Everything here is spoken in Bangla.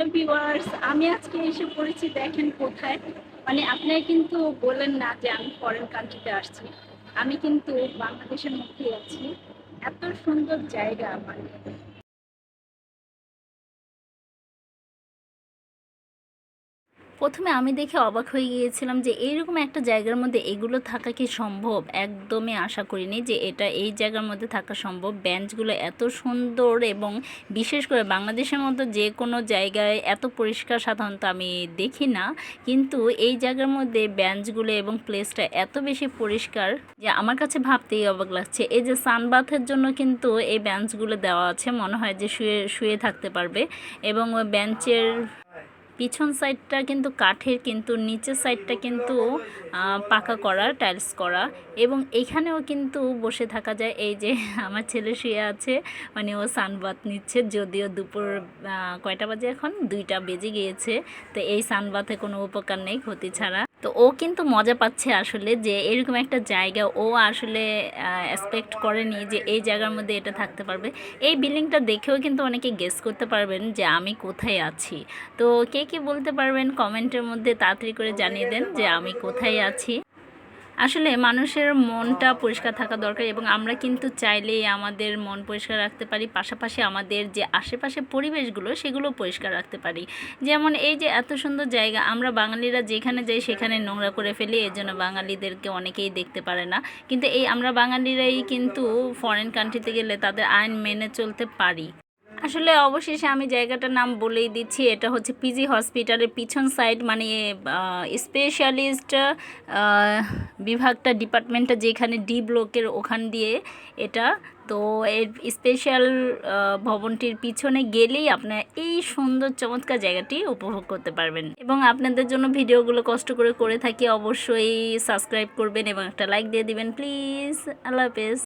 হ্যালো ভিউয়ার্স, আমি আজকে এসে পড়েছি দেখেন কোথায়। মানে আপনারা কিন্তু বলেন না যে আমি ফরেন কান্ট্রিতে আসছি। আমি কিন্তু বাংলাদেশের মধ্যেই আছি। এত সুন্দর জায়গা মানে প্রথমে আমি দেখে অবাক হয়ে গিয়েছিলাম যে এইরকম একটা জায়গার মধ্যে এগুলো থাকা কি সম্ভব? একদমই আশা করিনি যে এটা এই জায়গার মধ্যে থাকা সম্ভব। বেঞ্চগুলো এত সুন্দর এবং বিশেষ করে বাংলাদেশের মতো যে কোনো জায়গায় এত পরিষ্কার সাধারণত আমি দেখি না। কিন্তু এই জায়গার মধ্যে বেঞ্চগুলো এবং প্লেসটা এত বেশি পরিষ্কার যে আমার কাছে ভাবতেই অবাক লাগছে। এই যে সানবাথের জন্য কিন্তু এই বেঞ্চগুলো দেওয়া আছে, মনে হয় যে শুয়ে শুয়ে থাকতে পারবে। এবং ওই বেঞ্চের পিছন সাইডটা কিন্তু কাঠের, কিন্তু নিচের সাইডটা কিন্তু পাকা করা, টাইলস করা। এবং এখানেও কিন্তু বসে থাকা যায়। এই যে আমার ছেলে শুয়ে আছে মানে ও সানবাত নিচ্ছে, যদিও দুপুর কয়টা বাজে এখন? দুইটা বেজে গিয়েছে। তো এই সানবাথে কোনো উপকার নেই, ক্ষতি ছাড়া। তো ও কিন্তু মজা পাচ্ছে আসলে যে এরকম একটা জায়গা ও আসলে এক্সপেক্ট করেনি যে এই জায়গার মধ্যে এটা থাকতে পারবে। এই বিল্ডিংটা দেখেও কিন্তু অনেকে গেস করতে পারবেন যে আমি কোথায় আছি। তো কে কে বলতে পারবেন? কমেন্টের মধ্যে তাড়াতাড়ি করে জানিয়ে দেন যে আমি কোথায় আছি। আসলে মানুষের মনটা পরিষ্কার থাকা দরকার এবং আমরা কিন্তু চাইলেই আমাদের মন পরিষ্কার রাখতে পারি, পাশাপাশি আমাদের যে আশেপাশে পরিবেশগুলো সেগুলো পরিষ্কার রাখতে পারি। যেমন এই যে এত সুন্দর জায়গা, আমরা বাঙালিরা যেখানে যাই সেখানে নোংরা করে ফেলি, এর জন্য বাঙালিদেরকে অনেকেই দেখতে পারে না। কিন্তু এই আমরা বাঙালিরাই কিন্তু ফরেন কান্ট্রিতে গেলে তাদের আইন মেনে চলতে পারি। আসলে অবশেষে আমি জায়গাটার নাম বলেই দিচ্ছি, এটা হচ্ছে পিজি হসপিটালের পিছন সাইড মানে স্পেশালিস্ট বিভাগটা ডিপার্টমেন্টটা যেখানে ডি ব্লকের ওখান দিয়ে এটা। তো এর স্পেশাল ভবনটির পিছনে গেলেই আপনার এই সুন্দর, চমৎকার জায়গাটি উপভোগ করতে পারবেন। এবং আপনাদের জন্য ভিডিওগুলো কষ্ট করে করে থাকি, অবশ্যই সাবস্ক্রাইব করবেন এবং একটা লাইক দিয়ে দিবেন প্লিজ আল্লাহ হাফেজ।